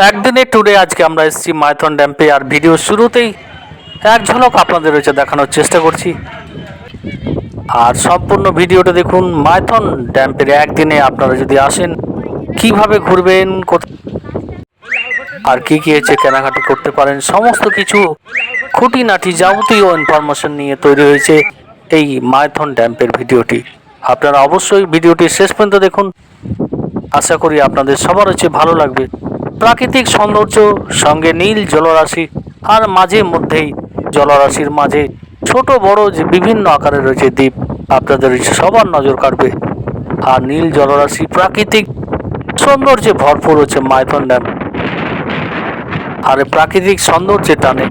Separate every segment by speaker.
Speaker 1: একদিনের ট্যুরে আজকে আমরা এসেছি মাইথন ড্যাম্পে, আর ভিডিও শুরুতেই এক ঝলক আপনাদের রয়েছে দেখানোর চেষ্টা করছি। আর সম্পূর্ণ ভিডিওটা দেখুন মাইথন ড্যাম্পের একদিনে। আপনারা যদি আসেন, কীভাবে ঘুরবেন আর কি কি হয়েছে, কেনাকাটি করতে পারেন, সমস্ত কিছু খুঁটিনাটি যাবতীয় ইনফরমেশন নিয়ে তৈরি হয়েছে এই মাইথন ড্যাম্পের ভিডিওটি আপনারা অবশ্যই ভিডিওটি শেষ পর্যন্ত দেখুন। আশা করি আপনাদের সবার হচ্ছে ভালো লাগবে। প্রাকৃতিক সৌন্দর্য সঙ্গে নীল জলরাশি আর মাঝে মধ্যেই জলরাশির মাঝে ছোট বড় যে বিভিন্ন আকারে রয়েছে দ্বীপ, আপনাদের সবার নজর কাড়বে। আর নীল জলরাশি প্রাকৃতিক সৌন্দর্যে ভরপুর হচ্ছে মাইথন ড্যাম। আর প্রাকৃতিক সৌন্দর্যের টানে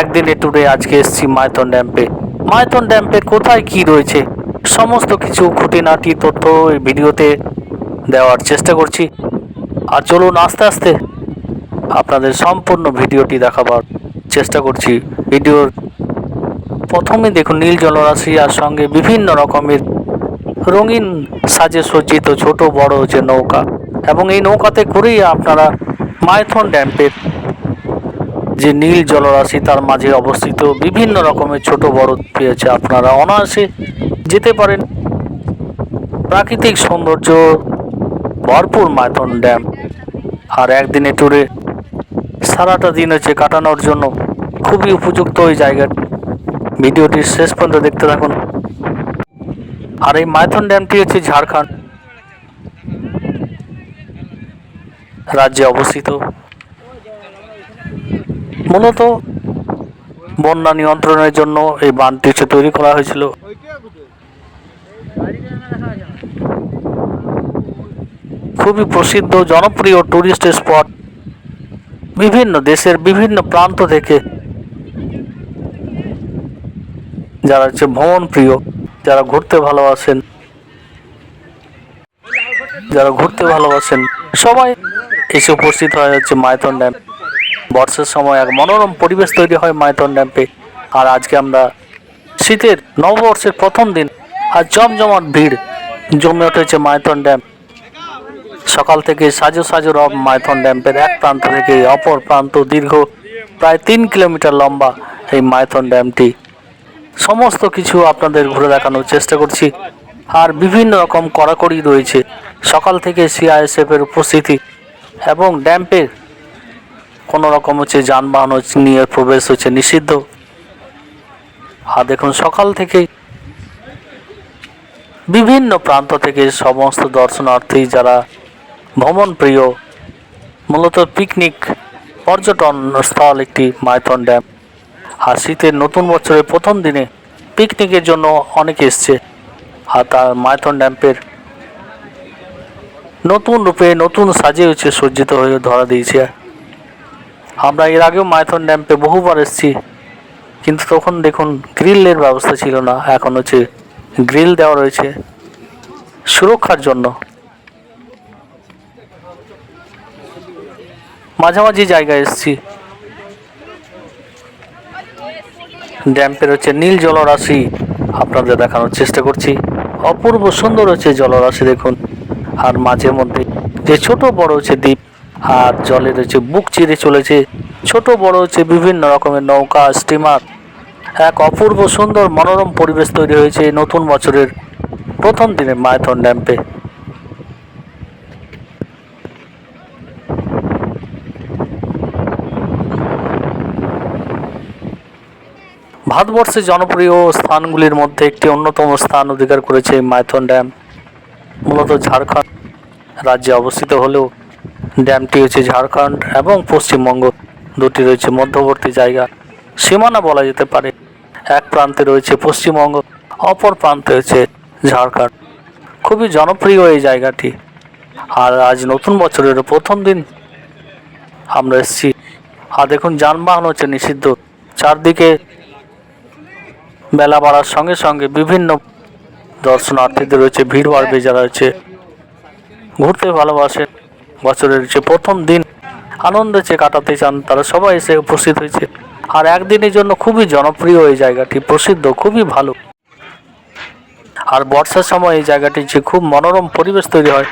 Speaker 1: একদিনে ট্যুরে আজকে এসেছি মাইথন ড্যাম্পে মাইথন ড্যাম্পে কোথায় কি রয়েছে, সমস্ত কিছু খুঁটিনাটি তথ্য এই ভিডিওতে দেওয়ার চেষ্টা করছি। আর চলুন আস্তে আস্তে আপনাদের সম্পূর্ণ ভিডিওটি দেখাবার চেষ্টা করছি। ভিডিওর প্রথমে দেখুন, নীল জলরাশি আর সঙ্গে বিভিন্ন রকমের রঙিন সাজে সজ্জিত ছোট বড় যে নৌকা এবং এই নৌকাতে করেই আপনারা মাইথন ড্যাম্পের যে নীল জলরাশি তার মাঝে অবস্থিত বিভিন্ন রকমের ছোট বড় পেয়েছে। আপনারা অনায়াসে যেতে পারেন। প্রাকৃতিক সৌন্দর্য ভরপুর মাইথন ড্যাম। আর একদিনে ট্যুরে সারাটা দিন হচ্ছে কাটানোর জন্য খুবই উপযুক্ত ওই জায়গাটি ভিডিওটি শেষ পর্যন্ত দেখতে থাকুন। আর এই মাইথন ড্যামটি হচ্ছে ঝাড়খণ্ড রাজ্যে অবস্থিত। মূলত বন্যা নিয়ন্ত্রণের জন্য এই বাঁধটি হচ্ছে তৈরি করা হয়েছিল। খুবই প্রসিদ্ধ জনপ্রিয় টুরিস্ট স্পট বিভিন্ন দেশের বিভিন্ন প্রান্ত থেকে যারা হচ্ছে ভ্রমণ প্রিয়, যারা ঘুরতে ভালোবাসেন, যারা ঘুরতে ভালোবাসেন, সবাই এসে উপস্থিত হয় হচ্ছে মাইথন ড্যাম। বর্ষার সময় এক মনোরম পরিবেশ তৈরি হয় মাইথন ড্যাম্পে আর আজকে আমরা শীতের নববর্ষের প্রথম দিন, আর জমজমাট ভিড় জমে উঠেছে মাইথন ড্যাম। সকাল থেকে সাজো সাজো রব মাইথন ড্যাম্পের এক প্রান্ত থেকে অপর প্রান্ত দীর্ঘ প্রায় তিন কিলোমিটার লম্বা এই মাইথন ড্যামটি। সমস্ত কিছু আপনাদের ঘুরে দেখানোর চেষ্টা করছি। আর বিভিন্ন রকম কড়াকড়ি রয়েছে। সকাল থেকে সিআইএসএফ এর উপস্থিতি এবং ড্যাম্পে কোনো রকম হচ্ছে যানবাহন নিয়ে প্রবেশ হচ্ছে নিষিদ্ধ। আর দেখুন, সকাল থেকেই বিভিন্ন প্রান্ত থেকে সমস্ত দর্শনার্থী যারা ভ্রমণ প্রিয়। মূলত পিকনিক, পর্যটন স্থল একটি মাইথন ড্যাম। আর শীতের নতুন বছরের প্রথম দিনে পিকনিকের জন্য অনেকে এসছে। আর তার মাইথন ড্যাম্পের নতুন রূপে নতুন সাজে হচ্ছে সজ্জিত হয়ে ধরা দিয়েছে। আমরা এর আগেও মাইথন ড্যাম্পে বহুবার এসেছি, কিন্তু তখন দেখুন গ্রিলের ব্যবস্থা ছিল না। এখন হচ্ছে গ্রিল দেওয়া রয়েছে সুরক্ষার জন্য। মাঝামাঝি জায়গায় এসেছি। ড্যাম্পের হচ্ছে নীল জলরাশি। আপনাদের দেখানোর চেষ্টা করছি। অপূর্ব সুন্দর হচ্ছে জলরাশি দেখুন। আর মাঝে মধ্যে যে ছোট বড় হচ্ছে দ্বীপ, আর জলের হচ্ছে বুক চিরে চলেছে। ছোট বড় হচ্ছে বিভিন্ন রকমের নৌকা, স্টিমার। এক অপূর্ব সুন্দর মনোরম পরিবেশ তৈরি হয়েছে নতুন বছরের প্রথম দিনে মাইথন ড্যাম্পে ভারতবর্ষের জনপ্রিয় স্থানগুলির মধ্যে একটি অন্যতম স্থান অধিকার করেছে মাইথন ড্যাম। মূলত ঝাড়খণ্ড রাজ্যে অবস্থিত হলেও ড্যামটি হচ্ছে ঝাড়খণ্ড এবং পশ্চিমবঙ্গ। দুটি রয়েছে মধ্যবর্তী জায়গা। সীমানা বলা যেতে পারে। এক প্রান্তে রয়েছে পশ্চিমবঙ্গ, অপর প্রান্তে হচ্ছে ঝাড়খণ্ড। খুবই জনপ্রিয় এই জায়গাটি। আর আজ নতুন বছরের প্রথম দিন আমরা এসেছি। আর দেখুন, যানবাহন হচ্ছে নিষিদ্ধ। চারদিকে বেলা বাড়ার সঙ্গে সঙ্গে বিভিন্ন দর্শনার্থীদের রয়েছে, ভিড় বাড়বে যারা রয়েছে। ঘুরতে ভালোবাসে বছরের যে প্রথম দিন, আনন্দে যে কাটাতে চান, তারা সবাই এসে উপস্থিত হয়েছে। আর একদিনের জন্য খুবই জনপ্রিয় এই জায়গাটি, প্রসিদ্ধ, খুবই ভালো। আর বর্ষার সময় এই জায়গাটি যে খুব মনোরম পরিবেশ তৈরি হয়,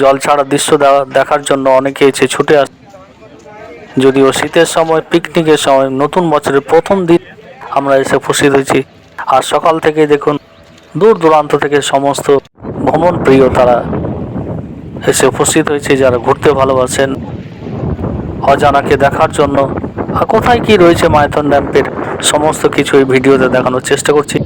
Speaker 1: জল ছাড়া দৃশ্য দেখার জন্য অনেকে এসে ছুটে আসে, যদিও শীতের সময়, পিকনিকের সময় নতুন বছরের প্রথম দিন আমরা এসে উপস্থিত হয়েছি। আর সকাল থেকে দেখুন, দূর দূরান্ত থেকে সমস্ত ভ্রমণ প্রিয় তারা এসে উপস্থিত হয়েছে, যারা ঘুরতে ভালোবাসেন অজানাকে দেখার জন্য। আর কোথায় কি রয়েছে মাইথন ড্যাম্পের সমস্ত কিছু এই ভিডিওতে দেখানোর চেষ্টা করছি।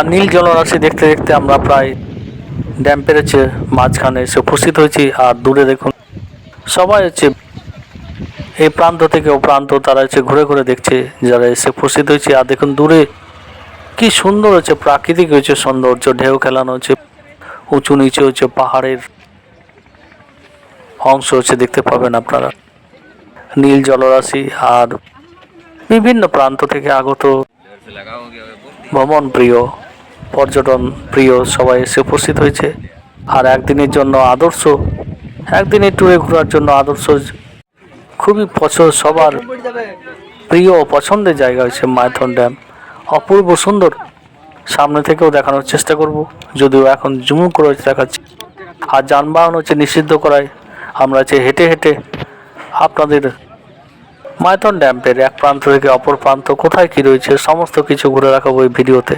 Speaker 1: আর নীল জলরাশি দেখতে দেখতে আমরা প্রায় ড্যাম পেরেছে মাঝখানে এসে উপস্থিত হয়েছি। আর দূরে দেখুন, সবাই হচ্ছে এই প্রান্ত থেকে ও প্রান্ত, তারা হচ্ছে ঘুরে ঘুরে দেখছে, যারা এসে উপস্থিত হয়েছে। আর দেখুন দূরে কি সুন্দর হচ্ছে, প্রাকৃতিক হচ্ছে সৌন্দর্য, ঢেউ খেলানো হচ্ছে, উঁচু নিচু হচ্ছে পাহাড়ের অংশ হচ্ছে দেখতে পাবেন আপনারা। নীল জলরাশি আর বিভিন্ন প্রান্ত থেকে আগত ভ্রমণ প্রিয় পর্যটন প্রিয় সবাই এসে উপস্থিত হয়েছে। আর একদিনের জন্য আদর্শ, একদিনের ট্যুরে ঘোরার জন্য আদর্শ খুবই পছন্দ, সবার প্রিয় পছন্দের জায়গা হচ্ছে মাইথন ড্যাম। অপূর্ব সুন্দর। সামনে থেকেও দেখানোর চেষ্টা করব, যদিও এখন জুম করে দেখাচ্ছি। আর যানবাহন হচ্ছে নিষিদ্ধ করায় আমরা হচ্ছে হেঁটে হেঁটে আপনাদের মাইথন ড্যাম্পের এক প্রান্ত থেকে অপর প্রান্ত কোথায় কি রয়েছে, সমস্ত কিছু ঘুরে রাখাবো এই ভিডিওতে।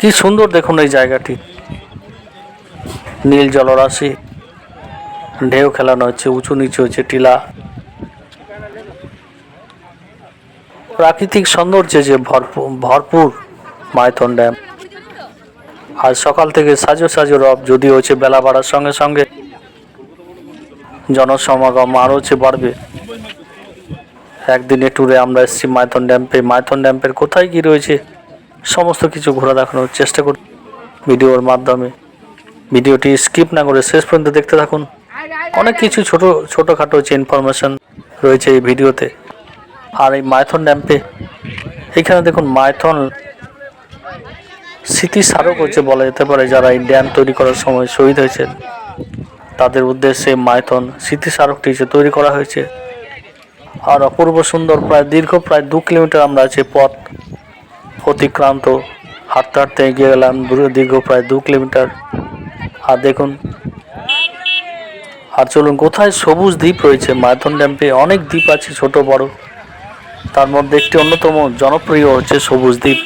Speaker 1: কি সুন্দর দেখুন এই জায়গাটি। নীল জলরাশি, ঢেউ খেলানো হচ্ছে, উঁচু নিচু হচ্ছে টিলা। প্রাকৃতিক সৌন্দর্যে যে ভরপুর ভরপুর মাইথন ড্যাম। আজ সকাল থেকে সাজো সাজো রব যদি হচ্ছে বেলা বাড়ার সঙ্গে সঙ্গে জনসমাগম আরও হচ্ছে বাড়বে। একদিনে ট্যুরে আমরা এসেছি মাইথন ড্যাম্পে মাইথন ড্যাম্পের কোথায় কি রয়েছে? সমস্ত কিছু ঘোরা দেখানোর চেষ্টা করি ভিডিওর মাধ্যমে। ভিডিওটি স্কিপ না করে শেষ পর্যন্ত দেখতে থাকুন। অনেক কিছু ছোট, ছোটোখাটো হচ্ছে ইনফরমেশন রয়েছে এই ভিডিওতে। আর এই মাইথন ড্যাম্পে এখানে দেখুন মাইথন স্মৃতি স্মারক হচ্ছে বলা যেতে পারে যারা এই ড্যাম তৈরি করার সময় শহীদ হয়েছেন। তাদের উদ্দেশ্যে মাইথন স্মৃতি স্মারকটি হচ্ছে তৈরি করা হয়েছে। আর অপূর্ব সুন্দর, প্রায় দীর্ঘ প্রায় দু কিলোমিটার আমরা আছে পথ অতিক্রান্ত। হাঁটতে হাঁটতে এগিয়ে গেলাম দূরে দীর্ঘ প্রায় দু কিলোমিটার। আর দেখুন, আর চলুন, কোথায় সবুজ দ্বীপ রয়েছে? মাইথন ড্যাম্পে অনেক দ্বীপ আছে, ছোট, বড়। তার মধ্যে একটি অন্যতম জনপ্রিয় হচ্ছে সবুজ দ্বীপ।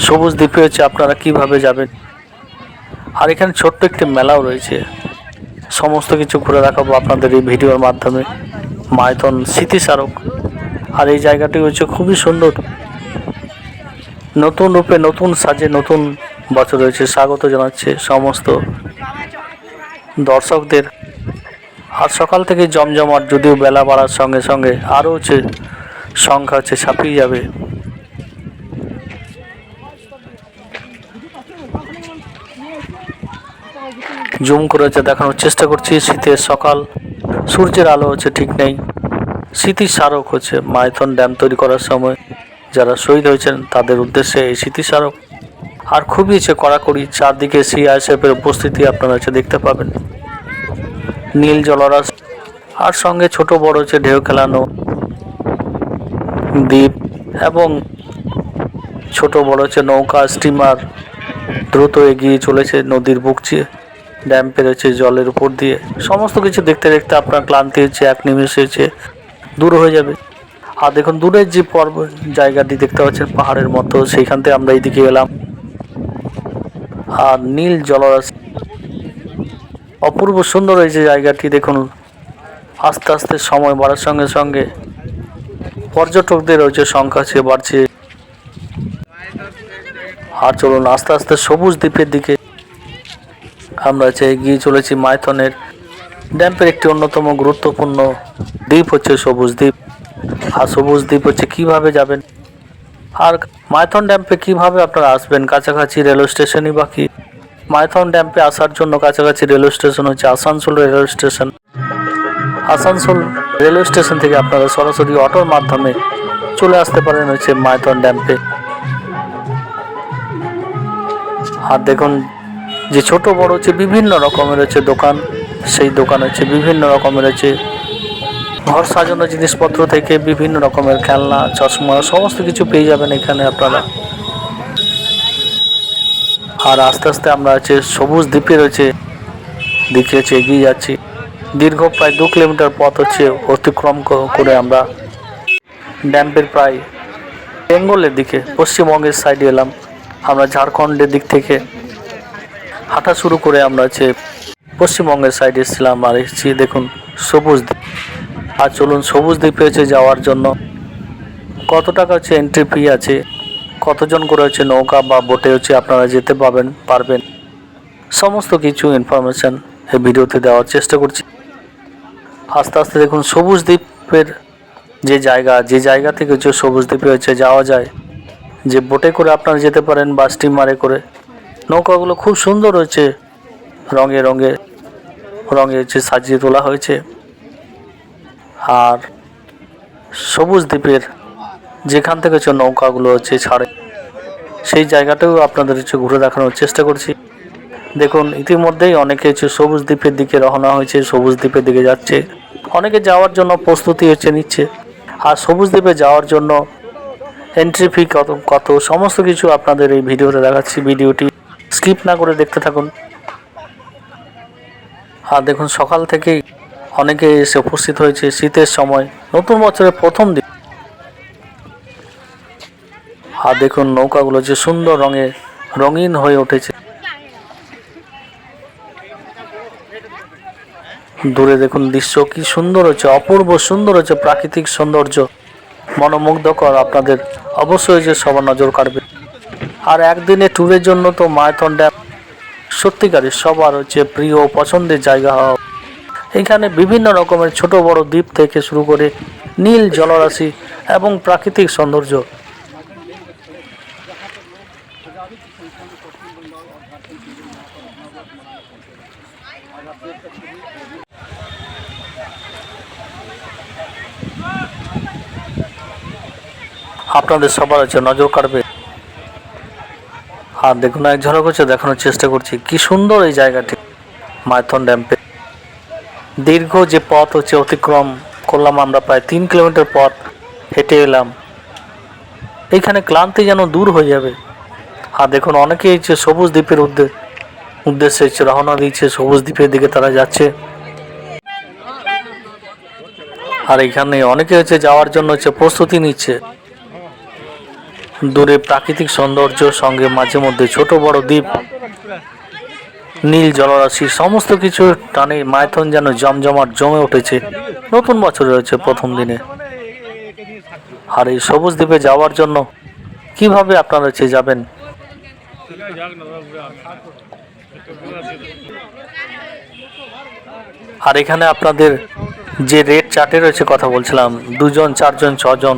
Speaker 1: সবুজ দ্বীপে হচ্ছে আপনারা কীভাবে যাবেন? আর এখানে ছোট্ট একটি মেলাও রয়েছে। সমস্ত কিছু ঘুরে দেখাবো আপনাদের এই ভিডিওর মাধ্যমে। মাইথন স্মৃতিস্মারক। আর এই জায়গাটি হচ্ছে খুবই সুন্দর। নতুন রূপে নতুন সাজে নতুন বছর রয়েছে। স্বাগত জানাচ্ছে সমস্ত দর্শকদের। আর সকাল থেকে জমজমাট, যদিও বেলা বাড়ার সঙ্গে সঙ্গে আরও হচ্ছে সংখ্যা হচ্ছে ছাপিয়ে যাবে। জুম করে হচ্ছে দেখানোর চেষ্টা করছি, শীতের সকাল, সূর্যের আলো হচ্ছে ঠিক নেই। স্মৃতি স্মারক হচ্ছে মাইথন ড্যাম তৈরি করার সময়। যারা শহীদ হয়েছেন তাদের উদ্দেশ্যে এই স্মৃতিস্মারক আর খুবই হচ্ছে কড়াকড়ি চারদিকে সিআইএসএফ এর উপস্থিতি আপনারা হচ্ছে দেখতে পাবেন। নীল জলরাশ আর সঙ্গে ছোট বড় হচ্ছে ঢেউ খেলানো দ্বীপ এবং ছোট বড় হচ্ছে নৌকা, স্টিমার দ্রুত এগিয়ে চলেছে নদীর বুক চিয়ে, ড্যাম পেরেছে জলের উপর দিয়ে। সমস্ত কিছু দেখতে দেখতে আপনার ক্লান্তি হচ্ছে, এক নিমেষে দূর হয়ে যাবে। আর দেখুন, দূরের যে পর্ব জায়গাটি দেখতে পাচ্ছেন, পাহাড়ের মতো, সেইখান থেকে আমরা এইদিকে এলাম। আর নীল জলরাশি। অপূর্ব সুন্দর এই যে জায়গাটি, দেখুন, আস্তে আস্তে সময় বাড়ার সঙ্গে সঙ্গে পর্যটকদের হচ্ছে সংখ্যা সে বাড়ছে। আর চলুন, আস্তে আস্তে সবুজ দ্বীপের দিকে আমরা হচ্ছে এগিয়ে চলেছি, মাইথনের। ড্যাম্পের একটি অন্যতম গুরুত্বপূর্ণ দ্বীপ হচ্ছে সবুজ দ্বীপ। আর সবুজ দ্বীপ হচ্ছে কীভাবে যাবেন। আর মাইথন ড্যাম্পে কীভাবে আপনারা আসবেন? কাছাকাছি রেলওয়ে স্টেশনই বা কি? মাইথন ড্যাম্পে আসার জন্য কাছাকাছি রেলওয়ে স্টেশন হচ্ছে Asansol railway station. Asansol railway station থেকে আপনারা সরাসরি অটোর মাধ্যমে চলে আসতে পারেন হচ্ছে মাইথন ড্যাম্পে। আর দেখুন, যে ছোট বড় হচ্ছে বিভিন্ন রকমের হচ্ছে দোকান, সেই দোকান হচ্ছে বিভিন্ন রকমের হচ্ছে ঘর সাজানো জিনিসপত্র থেকে বিভিন্ন রকমের খেলনা, চশমা, সমস্ত কিছু পেয়ে যাবেন এখানে আপনারা। আর আস্তে আস্তে আমরা হচ্ছে সবুজ দ্বীপে রয়েছে দিকে হচ্ছে এগিয়ে যাচ্ছি। দীর্ঘ প্রায় দু কিলোমিটার পথ হচ্ছে অতিক্রম করে আমরা ড্যাম্পের প্রায় বেঙ্গলের দিকে, পশ্চিমবঙ্গের সাইডে এলাম। আমরা ঝাড়খণ্ডের দিক থেকে হাঁটা শুরু করে আমরা হচ্ছে পশ্চিমবঙ্গের সাইডে এসেছিলাম। আর এসেছি দেখুন সবুজ দ্বীপ। আর চলুন সবুজ দ্বীপে যাওয়ার জন্য। কত টাকা হচ্ছে এন্ট্রি ফি আছে? কতজন করে হচ্ছে নৌকা বা বোটে হচ্ছে আপনারা যেতে পাবেন পারবেন? সমস্ত কিছু ইনফরমেশান এই ভিডিওতে দেওয়ার চেষ্টা করছি। আস্তে আস্তে দেখুন, সবুজ দ্বীপের যে জায়গা যে জায়গা থেকে হচ্ছে সবুজ দ্বীপে হচ্ছে যাওয়া যায়, যে বোটে করে আপনারা যেতে পারেন বা স্টিমারে করে। নৌকাগুলো খুব সুন্দর হয়েছে রঙে রঙে রঙে হচ্ছে সাজিয়ে তোলা হয়েছে। আর সবুজ দ্বীপের যেখান থেকে হচ্ছে নৌকাগুলো হচ্ছে ছাড়ে, সেই জায়গাটাও আপনাদের হচ্ছে ঘুরে দেখানোর চেষ্টা করছি। দেখুন, ইতিমধ্যেই অনেকে হচ্ছে সবুজ দ্বীপের দিকে রওনা হয়েছে, সবুজ দ্বীপের দিকে যাচ্ছে। অনেকে যাওয়ার জন্য প্রস্তুতি হচ্ছে, নিচ্ছে। আর সবুজ দ্বীপে যাওয়ার জন্য এন্ট্রি ফি কত কত, সমস্ত কিছু আপনাদের এই ভিডিওতে দেখাচ্ছি। ভিডিওটি স্কিপ না করে দেখতে থাকুন। আর দেখুন, সকাল থেকেই অনেকে এসে উপস্থিত হয়েছে শীতের সময়। নতুন বছরের প্রথম দিন। আর দেখুন নৌকাগুলো যে সুন্দর রঙে রঙিন হয়ে উঠেছে। দূরে দেখুন দৃশ্য কি সুন্দর হচ্ছে অপূর্ব সুন্দর হচ্ছে প্রাকৃতিক সৌন্দর্য। মনোমুগ্ধকর আপনাদের। অবশ্যই যে সবার নজর কাড়বে। আর একদিনে ট্যুরের জন্য তো মায়াথন ড্যাম। সত্যিকারের সবার হচ্ছে প্রিয় পছন্দের জায়গা হওয়া। এখানে বিভিন্ন রকমের ছোট বড় দ্বীপ থেকে শুরু করে নীল জলরাশি এবং প্রাকৃতিক সৌন্দর্য। আপনাদের সবার হচ্ছে নজর কাড়বে। আর দেখুন, এক ঝলক হচ্ছে, দেখানোর চেষ্টা করছি, কি সুন্দর এই জায়গাটি, মাইথন ড্যাম্পে দীর্ঘ যে পথ হচ্ছে অতিক্রম করলাম আমরা প্রায় তিন কিলোমিটার পথ, হেঁটে এলাম। এইখানে ক্লান্তি যেন দূর হয়ে যাবে। আর দেখুন, অনেকেই হচ্ছে সবুজ দ্বীপের উদ্দে- উদ্দেশ্যে হচ্ছে রওনা দিচ্ছে, সবুজ দ্বীপের দিকে তারা যাচ্ছে। আর এখানে অনেকে হচ্ছে যাওয়ার জন্য হচ্ছে প্রস্তুতি নিচ্ছে। দূরে প্রাকৃতিক সৌন্দর্য, সঙ্গে মাঝে মধ্যে ছোট বড় দ্বীপ। নীল জলরাশি, সমস্ত কিছু টানে মাইথন যেন জমজমাট জমে উঠেছে। নতুন বছর রয়েছে প্রথম দিনে। আর এই সবুজ দ্বীপে যাওয়ার জন্য কীভাবে আপনারা চেয়ে যাবেন? আর এখানে আপনাদের যে রেট চার্টে রয়েছে কথা বলছিলাম, দুজন, চারজন, ছজন,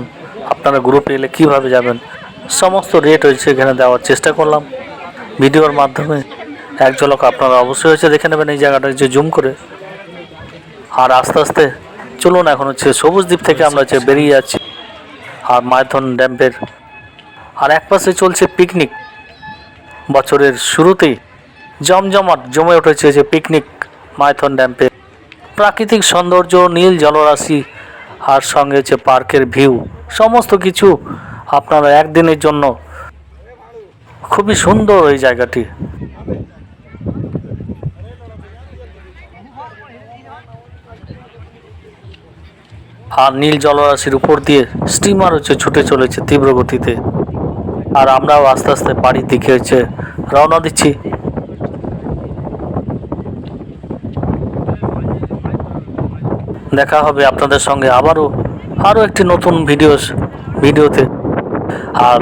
Speaker 1: আপনারা গ্রুপে এলে কীভাবে যাবেন? সমস্ত রেট রয়েছে এখানে দেওয়ার চেষ্টা করলাম। ভিডিওর মাধ্যমে এক ঝলক আপনারা অবশ্যই হচ্ছে দেখে নেবেন এই জায়গাটা হচ্ছে জুম করে। আর আস্তে আস্তে চলুন এখন হচ্ছে সবুজ দ্বীপ থেকে আমরা হচ্ছে বেরিয়ে যাচ্ছি। আর মাইথন ড্যাম্পের আর এক পাশে চলছে পিকনিক। বছরের শুরুতেই জমজমাট জমে উঠেছে যে পিকনিক মাইথন ড্যাম্পে। প্রাকৃতিক সৌন্দর্য, নীল জলরাশি আর সঙ্গে হচ্ছে পার্কের ভিউ। সমস্ত কিছু আপনারা একদিনের জন্য। খুবই সুন্দর এই জায়গাটি। আর নীল জলরাশির উপর দিয়ে স্টিমার হচ্ছে ছুটে চলেছে তীব্র গতিতে। আর আমরাও আস্তে আস্তে বাড়ির দিকে হচ্ছে রওনা দিচ্ছি। দেখা হবে আপনাদের সঙ্গে আবারও আরও একটি নতুন ভিডিও ভিডিওতে। আর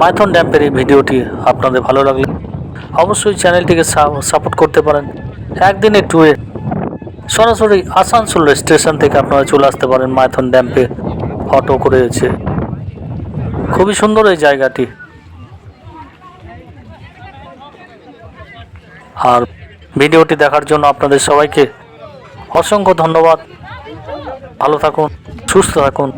Speaker 1: মাইথন ড্যাম্পের এই ভিডিওটি আপনাদের ভালো লাগলে অবশ্যই চ্যানেলটিকে সাপোর্ট করতে পারেন। একদিনের ট্যুরে সরাসরি আসানসোল স্টেশন থেকে আপনারা চলে আসতে পারেন মাইথন ড্যাম্পে অটো করেছে খুবই সুন্দর এই জায়গাটি। আর ভিডিওটি দেখার জন্য আপনাদের সবাইকে অসংখ্য ধন্যবাদ। ভালো থাকুন, সুস্থ থাকুন।